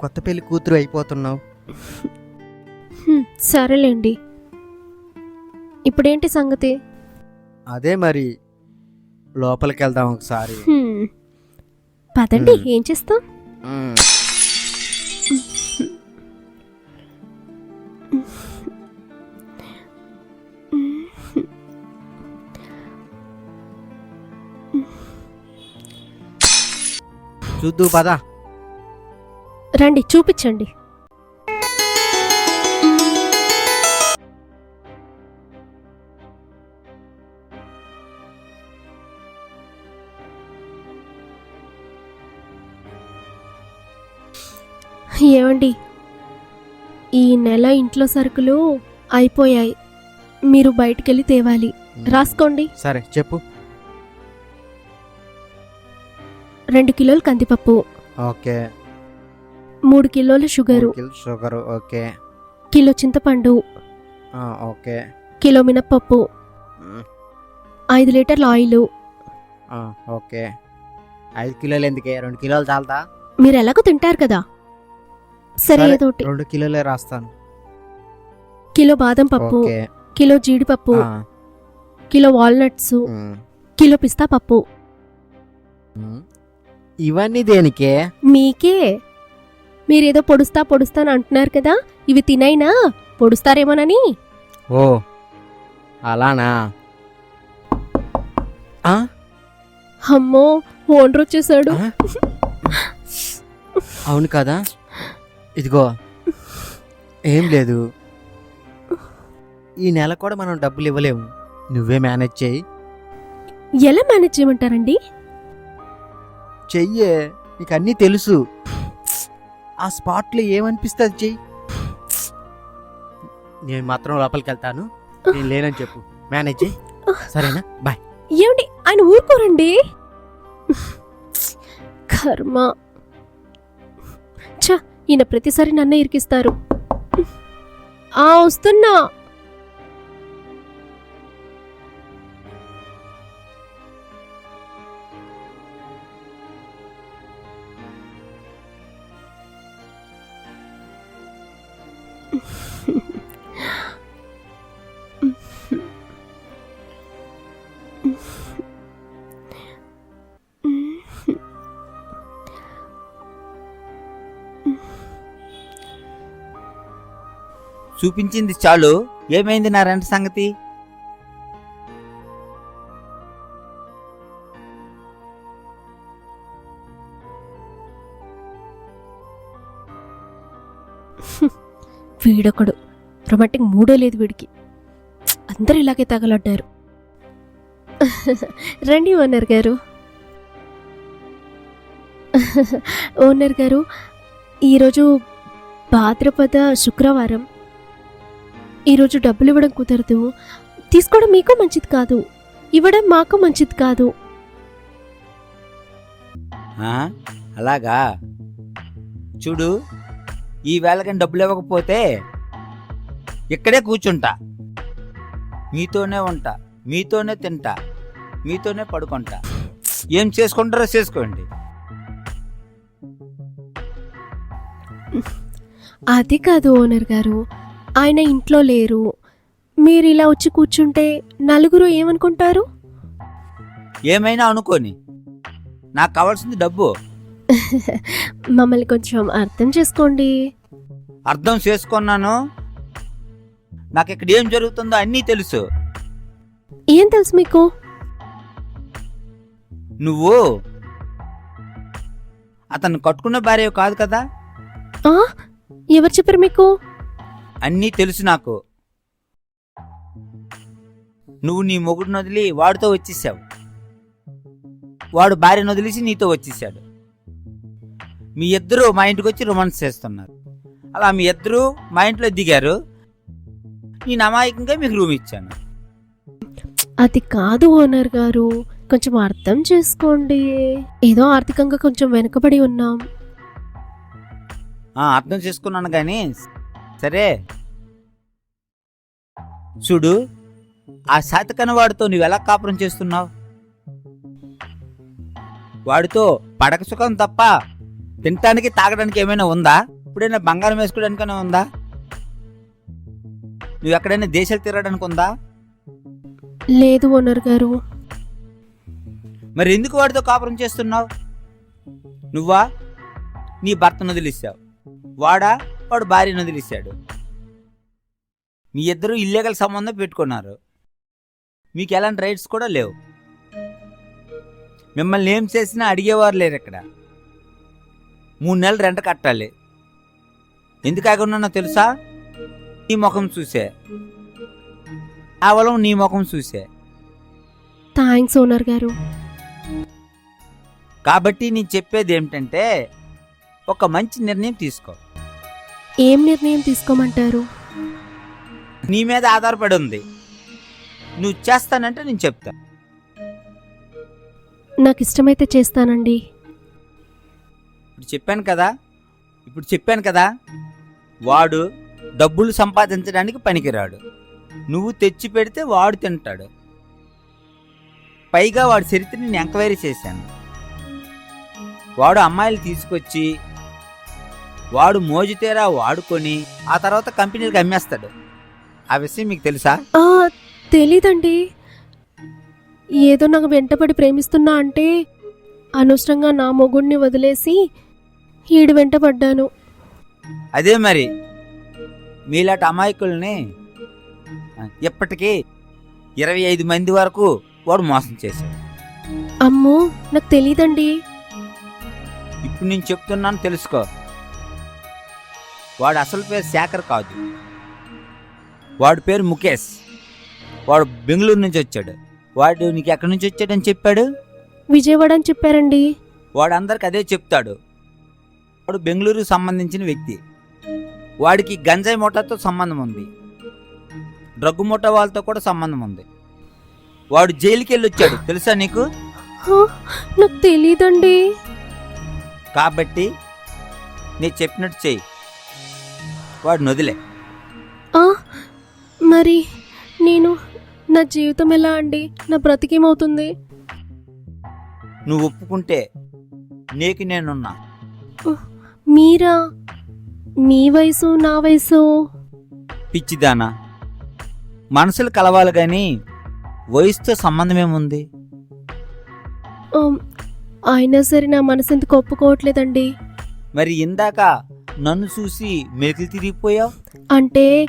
కొత్త పెళ్ళి కూతురు అయిపోతున్నావు సరేలేండి ఇప్పుడేంటి సంగతి అదే మరి లోపలికి వెళ్దాం ఒకసారి. పదండి. ఏం చేస్తాం. చూద్దు పద రండి చూపించండి. ఏమండి ఈ నెల ఇంట్లో సరుకులు అయిపోయాయి. మీరు బయటికెళ్ళి తేవాలి. రాసుకోండి. సరే చెప్పు. రెండు కిలోలు కందిపప్పు. ఓకే. మూడు కిలోలు షుగరు షుగర్ ఓకే. కిలో చింతపండు. ఓకే. కిలో మినప్పప్పు. ఐదు లీటర్ల ఆయిల్. ఓకే. ఐదు కిలోలు ఎందుకే? రెండు కిలోలు చాలదా? మీరు ఎలాగో తింటారు కదా. సరే రెండు కిలోలే రాస్తాను. కిలో బాదం పప్పు. కిలో జీడిపప్పు. Kilo walnuts. కిలో పిస్తా పప్పు. ఇవన్నీ దేనికే? మీకే. మీరేదో పొడుస్తా పొడుస్తాను అంటున్నారు కదా ఇవి తినైనా? పొడుస్తారేమోనని? ఓ అలానా? ఆ? అమ్మో ఓనర్ వచ్చేసాడు. ఆ? అవును కదా? ఇదిగో ఏం లేదు. ఈ నెల కూడా మనం డబ్బులు ఇవ్వలేము. నువ్వే మేనేజ్ చేయి. ఎలా మేనేజ్ చేయమంటారండి? చెయ్యే నీకు అన్నీ తెలుసు. ఆ స్పాట్లో ఏమనిపిస్తే అది చెయ్యి? నేను మాత్రం లోపలికి వెళ్తాను. నేను లేనని చెప్పు. మేనేజ్ చేయి సరేనా? బాయ్ ఏమండి? ఆయన ఊరుకోరండి. కర్మ. ఛ ఈయన ప్రతిసారి నన్నే ఇరికిస్తారు. ఆ వస్తున్నా. చూపించింది చాలు. ఏమైంది నా రెంట్ సంగతి? వీడొకడు. రొమాంటిక్ మూడో లేదు వీడికి. అందరూ ఇలాగే తగలడ్డారు. రండి ఓనర్ గారు. ఓనర్ గారు ఈరోజు భాద్రపద శుక్రవారం. ఈరోజు డబ్బులు ఇవ్వడం కుదరదు. తీసుకోవడం మీకు మంచిది కాదు. ఇవ్వడం మాకు మంచిది కాదు? అలాగా? చూడు ఈ వేళకని డబ్బులు ఇవ్వకపోతే ఇక్కడే కూర్చుంటా. మీతోనే ఉంటా మీతోనే తింటా మీతోనే పడుకుంటా. ఏం చేసుకుంటారో చేసుకోండి. అది కాదు ఓనర్ గారు ఆయన ఇంట్లో లేరు. మీరు ఇలా వచ్చి కూర్చుంటే నలుగురు ఏమనుకుంటారు? ఏమైనా అనుకోని. నాకు కావాల్సింది డబ్బు. మమ్మల్ని కొంచెం అర్థం చేసుకోండి. అర్థం చేసుకున్నాను. నాకు ఇక్కడ ఏం జరుగుతుందో అన్నీ తెలుసు. ఏం తెలుసు మీకు? నువ్వు? అతను కట్టుకున్న భార్య కాదు కదా? ఆ? ఎవరు చెప్పారు మీకు? అన్నీ తెలుసు నాకు. నువ్వు నీ మొగుడిని వదిలి వాడితో వచ్చేసావు. వాడు భార్యను వదిలేసి నీతో వచ్చేసాడు. మీ ఇద్దరు మా ఇంటికి వచ్చి రొమాన్స్ చేస్తున్నారు. అలా మీ ఇద్దరు మా ఇంట్లో దిగారు. నేను అమాయకంగా మీకు రూమ్ ఇచ్చాను. అది కాదు ఓనర్ గారు కొంచెం అర్థం చేసుకోండి. ఏదో ఆర్థికంగా కొంచెం వెనుకబడి ఉన్నాం. ఆ, అర్థం చేసుకున్నాను కానీ సరే. చూడు ఆ శాతకన వాడితో నువ్వు ఎలా కాపురం చేస్తున్నావు? వాడితో పడక సుఖం తప్ప తినటానికి తాగడానికి ఏమైనా ఉందా? ఇప్పుడైనా బంగారం వేసుకోవడానికైనా ఉందా? నువ్వు ఎక్కడైనా దేశాలు తిరగడానికి ఉందా? లేదు ఓనర్ గారు. మరి ఎందుకు వాడితో కాపురం చేస్తున్నావు? నువ్వా? నీ భర్తను వదిలిస్తావు వాడా? వాడు భార్యను వదిలిస్తాడు మీ ఇద్దరు ఇల్లీగల్ సంబంధం పెట్టుకున్నారు. మీకు ఎలాంటి రైట్స్ కూడా లేవు. మిమ్మల్ని ఏం చేసినా అడిగేవారు లేరు ఇక్కడ. మూడు నెలలు రెంట్ కట్టాలి. ఎందుకు ఆగున్నానో తెలుసా? నీ ముఖం చూసే. కేవలం నీ ముఖం చూసే. థ్యాంక్స్ ఓనర్ గారు. కాబట్టి నేను చెప్పేది ఏమిటంటే ఒక మంచి నిర్ణయం తీసుకో. ఏం నిర్ణయం తీసుకోమంటారు? నీ మీద ఆధారపడి ఉంది. నువ్వు చేస్తానంటే నేను చెప్తా. నాకు ఇష్టమైతే చేస్తానండి. ఇప్పుడు చెప్పాను కదా. ఇప్పుడు చెప్పాను కదా. వాడు డబ్బులు సంపాదించడానికి పనికిరాడు. నువ్వు తెచ్చి పెడితే వాడు తింటాడు. పైగా వాడి చరిత్ర నేను ఎంక్వైరీ చేశాను. వాడు అమ్మాయిలు తీసుకొచ్చి వాడు మోజుతేరా వాడుకొని ఆ తర్వాత కంపెనీలకు అమ్మేస్తాడు. ఆ విషయం మీకు తెలుసా? తెలీదండి. ఏదో నాకు వెంటపడి ప్రేమిస్తున్నా అంటే అనవసరంగా నా మొగుడిని వదిలేసి ఈడు వెంటపడ్డాను అదే మరి. మీలాంటి అమాయకుల్ని ఇప్పటికీ ఇరవై ఐదు మంది వరకు వాడు మోసం చేశాడు. అమ్మో నాకు తెలీదండి. ఇప్పుడు నేను చెప్తున్నాను తెలుసుకో. వాడు అసలు పేరు శేఖర్ కాదు. వాడి పేరు ముఖేష్. వాడు బెంగళూరు నుంచి వచ్చాడు. వాడు నీకు ఎక్కడి నుంచి వచ్చాడని చెప్పాడు? విజయవాడ అని చెప్పారండి. వాడు అందరికి అదే చెప్తాడు. వాడు బెంగళూరుకు సంబంధించిన వ్యక్తి. వాడికి గంజాయి మూటతో సంబంధం ఉంది. డ్రగ్గు మూట వాళ్ళతో కూడా సంబంధం ఉంది. వాడు జైలుకి వెళ్ళి వచ్చాడు తెలుసా నీకు? నాకు తెలీదండి. కాబట్టి నీ చెప్పినట్టు చెయ్యి. వాడు నొదిలే. మరి నేను నా జీవితం ఎలా అండి? నా బ్రతికేమవుతుంది? నువ్వు ఒప్పుకుంటే నీకు నేనున్నా. మీరా? మీ వయసు నా వయసు? పిచ్చిదానా. మనసులు కలవాలి కానీ వయసుతో సంబంధం ఏముంది అయినా సరే నా మనసు ఎందుకు ఒప్పుకోవట్లేదండి. మరి ఇందాక నన్ను చూసి మెలికలు తిరిగిపోయావు? అంటే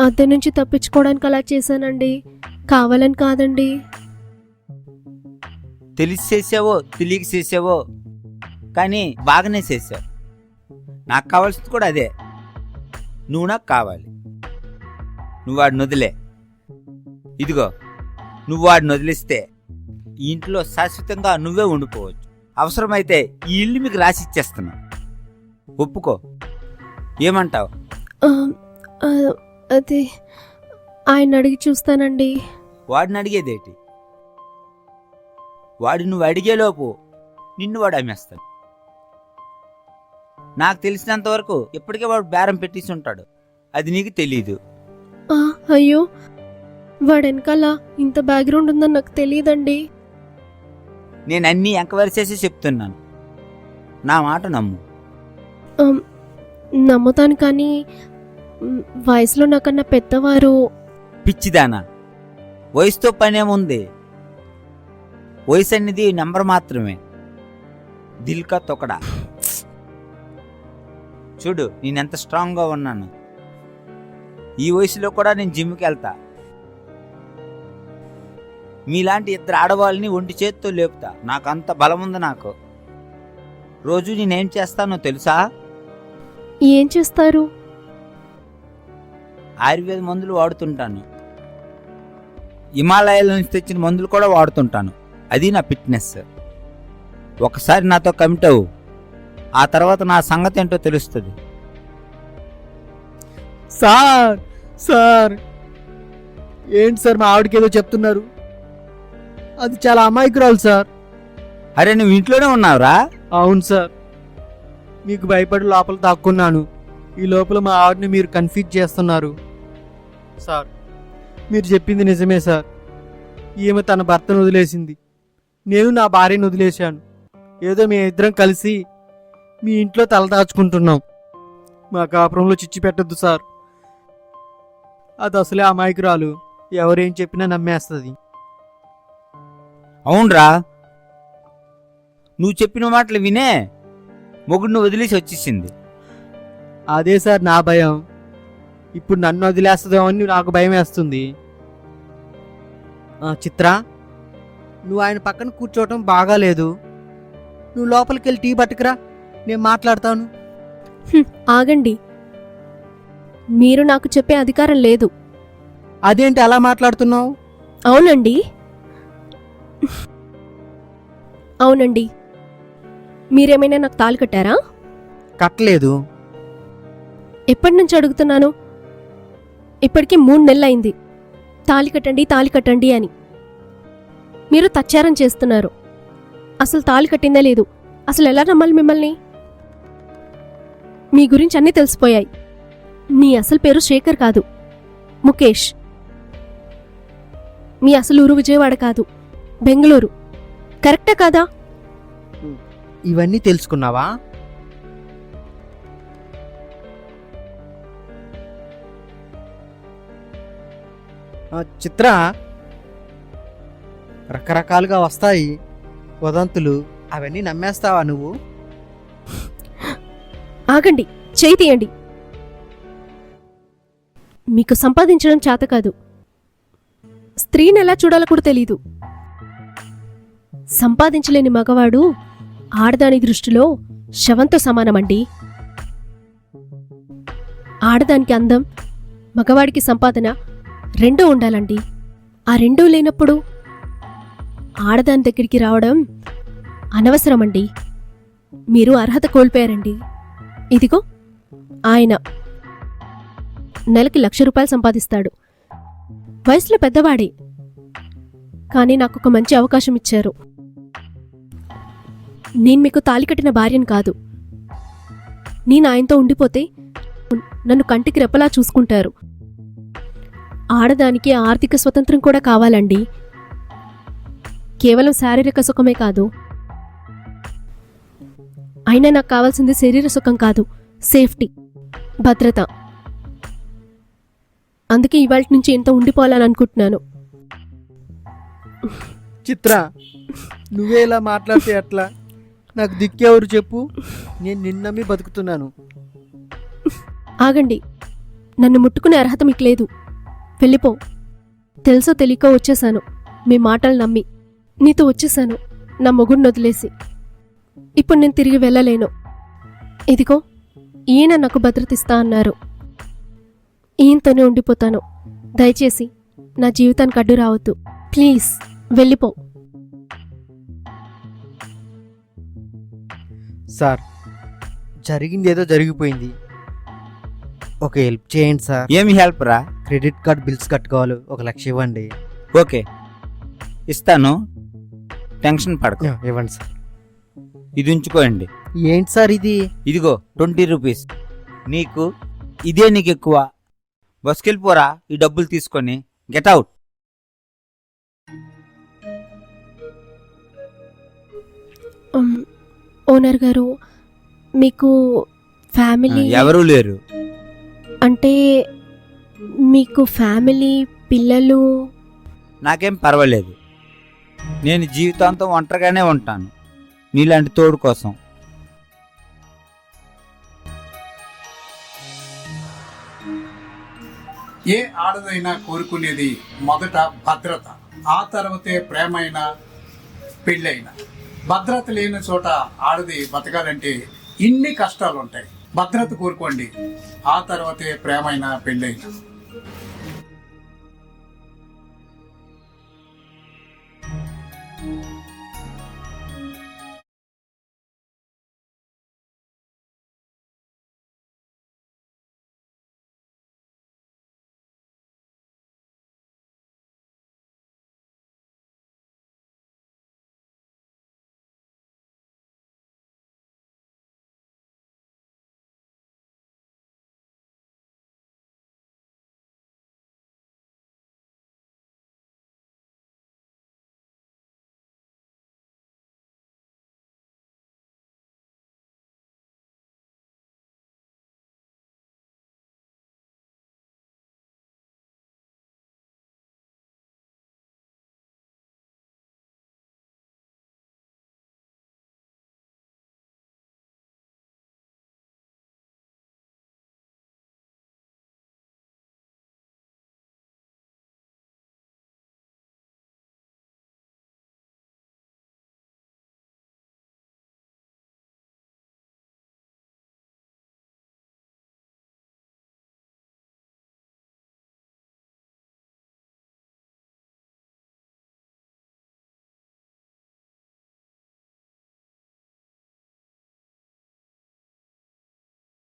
అద్దె నుంచి తప్పించుకోవడానికి అలా చేశానండి. కావాలని కాదండి. తెలిసి చేసావో తెలియక చేసావో కానీ బాగానే చేసావు నాకు కావాల్సింది కూడా అదే. నువ్వు నాకు కావాలి. నువ్వు వాడిని వదిలే. ఇదిగో నువ్వు వాడిని వదిలిస్తే ఈ ఇంట్లో శాశ్వతంగా నువ్వే ఉండిపోవచ్చు. అవసరమైతే ఈ ఇల్లు మీకు రాసి ఇచ్చేస్తున్నా. ఒప్పుకో. ఏమంటావు? అది ఆయన అడిగి చూస్తానండి. వాడిని అడిగేదేటి? వాడు నువ్వు అడిగేలోపు నిన్ను వాడు అమ్మేస్తాడు. నాకు తెలిసినంత వరకు ఇప్పటికే వాడు బేరం పెట్టేసి ఉంటాడు. అది నీకు తెలీదు. ఆ, అయ్యో. వాడు వెనకాల ఇంత బ్యాక్గ్రౌండ్ ఉందని నాకు తెలియదండి నేను అన్నీ ఎంక్వైరీ చేసి చెప్తున్నాను. నా మాట నమ్ము. ఆమ్, నమ్ముతాను కానీ మ్, వయసులో నాకన్నా పెద్దవారు. పిచ్చిదానా. వయసుతో పనేముంది? వయసు అనేది నెంబర్ మాత్రమే. దిల్కా తొకడా చూడు నేనెంత స్ట్రాంగ్గా ఉన్నాను. ఈ వయసులో కూడా నేను జిమ్కి వెళ్తా మీలాంటి ఇద్దరు ఆడవాళ్ళని ఒంటి చేత్తో లేపుతా. నాకు అంత బలం ఉంది నాకు. రోజు నేనేం చేస్తానో తెలుసా? ఏం చేస్తారు? ఆయుర్వేద మందులు వాడుతుంటాను. హిమాలయాల నుంచి తెచ్చిన మందులు కూడా వాడుతుంటాను. అది నా ఫిట్నెస్. ఒకసారి నాతో కమిట్ అవ్వు. ఆ తర్వాత నా సంగతి ఏంటో తెలుస్తుంది. సార్ సార్ ఏంటి సార్ మా ఆవిడకి ఏదో చెప్తున్నారు? అది చాలా అమాయకురాలు సార్. అరే నువ్వు ఇంట్లోనే ఉన్నావురా? అవును సార్. మీకు భయపడి లోపల దాక్కున్నాను. ఈ లోపల మా ఆవిడని మీరు కన్ఫ్యూజ్ చేస్తున్నారు. సార్ మీరు చెప్పింది నిజమే సార్. ఈమె తన భర్తను వదిలేసింది. నేను నా భార్యను వదిలేశాను. ఏదో మీ ఇద్దరం కలిసి మీ ఇంట్లో తలదాచుకుంటున్నాం మా కాపురంలో చిచ్చి పెట్టద్దు సార్. అది అసలే అమాయకురాలు. ఎవరేం చెప్పినా నమ్మేస్తుంది. అవునరా. నువ్వు చెప్పిన మాటలు వినే మొగుడిని వదిలేసి వచ్చేసింది. అదే సార్ నా భయం. ఇప్పుడు నన్ను వదిలేస్తుందేమో అని నాకు భయం వేస్తుంది. చిత్ర నువ్వు ఆయన పక్కన కూర్చోవటం బాగాలేదు. నువ్వు లోపలికి వెళ్ళి టీ పట్టుకురా. నేను మాట్లాడతాను. ఆగండి. మీరు నాకు చెప్పే అధికారం లేదు. అదేంటి అలా మాట్లాడుతున్నావు? అవునండి. అవునండి. మీరేమైనా నాకు తాళి కట్టారా? కట్టలేదు. ఎప్పటి నుంచి అడుగుతున్నాను? ఇప్పటికి మూడు నెలలైంది. తాళి కట్టండి తాళి కట్టండి అని. మీరు తచ్చారం చేస్తున్నారు. అసలు తాళి కట్టిందే లేదు. అసలు ఎలా నమ్మాలి మిమ్మల్ని? మీ గురించి అన్నీ తెలిసిపోయాయి. మీ అసలు పేరు శేఖర్ కాదు. ముఖేష్. మీ అసలు ఊరు విజయవాడ కాదు. బెంగళూరు. కరెక్టా కాదా? ఇవన్నీ తెలుసుకున్నావా? చిత్ర. రకరకాలుగా వస్తాయి. వదంతులు. అవన్నీ నమ్మేస్తావా నువ్వు? ఆగండి చేయి తీయండి. మీకు సంపాదించడం చేత కాదు. స్త్రీని ఎలా చూడాలో కూడా తెలీదు. సంపాదించలేని మగవాడు ఆడదాని దృష్టిలో శవంతో సమానమండి. ఆడదానికి అందం మగవాడికి సంపాదన రెండూ ఉండాలండి. ఆ రెండూ లేనప్పుడు ఆడదాని దగ్గరికి రావడం అనవసరమండి. మీరు అర్హత కోల్పోయారండి. ఇదిగో ఆయన నెలకి లక్ష రూపాయలు సంపాదిస్తాడు. వయసులో పెద్దవాడే కానీ నాకు ఒక మంచి అవకాశం ఇచ్చారు. నేను మీకు తాలి కట్టిన భార్యను కాదు. నేను ఆయనతో ఉండిపోతే నన్ను కంటికి రెప్పలా చూసుకుంటారు. ఆడదానికి ఆర్థిక స్వతంత్రం కూడా కావాలండి. కేవలం శారీరక సుఖమే కాదు అయినా నాకు కావాల్సింది శరీర సుఖం కాదు సేఫ్టీ భద్రత. అందుకే ఇవాళ నుంచి ఎంత ఉండిపోవాలని అనుకుంటున్నాను చిత్ర నువ్వే ఇలా మాట్లాడితే ఎట్లా నాకు దిక్కెవరు చెప్పు నేను నిన్నమ్మి బతుకుతున్నాను. ఆగండి నన్ను ముట్టుకునే అర్హత మీకు లేదు. వెళ్ళిపో. తెలుసో తెలియకో వచ్చేసాను. మీ మాటలు నమ్మి నీతో వచ్చేసాను. నా మొగుడిని వదిలేసి. ఇప్పుడు నేను తిరిగి వెళ్ళలేను. ఇదిగో ఈయన నాకు భద్రత ఇస్తా అన్నారు. ఈయనతోనే ఉండిపోతాను. దయచేసి నా జీవితానికి అడ్డు రావద్దు. ప్లీజ్ వెళ్ళిపో. సార్ జరిగింది ఏదో జరిగిపోయింది. ఒక హెల్ప్ చేయండి సార్. ఏమి హెల్ప్ రా? క్రెడిట్ కార్డ్ బిల్స్ కట్టుకోవాలి. ఒక లక్ష ఇవ్వండి. ఓకే. ఇస్తాను. టెన్షన్ పడకు. ఇవ్వండి సార్. ఇది ఉంచుకోండి. ఏంటి సార్ ఇది? ఇదిగో ట్వంటీ రూపీస్. నీకు ఇదే నీకు ఎక్కువ బస్కెళ్ళిపోరా ఈ డబ్బులు తీసుకొని. Get out. ఓనర్ గారు మీకు ఫ్యామిలీ ఎవరూ లేరు. అంటే మీకు ఫ్యామిలీ పిల్లలు? నాకేం పర్వాలేదు. నేను జీవితాంతం ఒంటరిగానే ఉంటాను. నీలాంటి తోడు కోసం. ఏ ఆడదైనా కోరుకునేది మొదట భద్రత ఆ తర్వాతే ప్రేమైన పెళ్ళైన. భద్రత లేని చోట ఆడది బతకాలంటే ఇన్ని కష్టాలు ఉంటాయి భద్రత కోరుకోండి ఆ తర్వాతే ప్రేమైన పెళ్ళైన.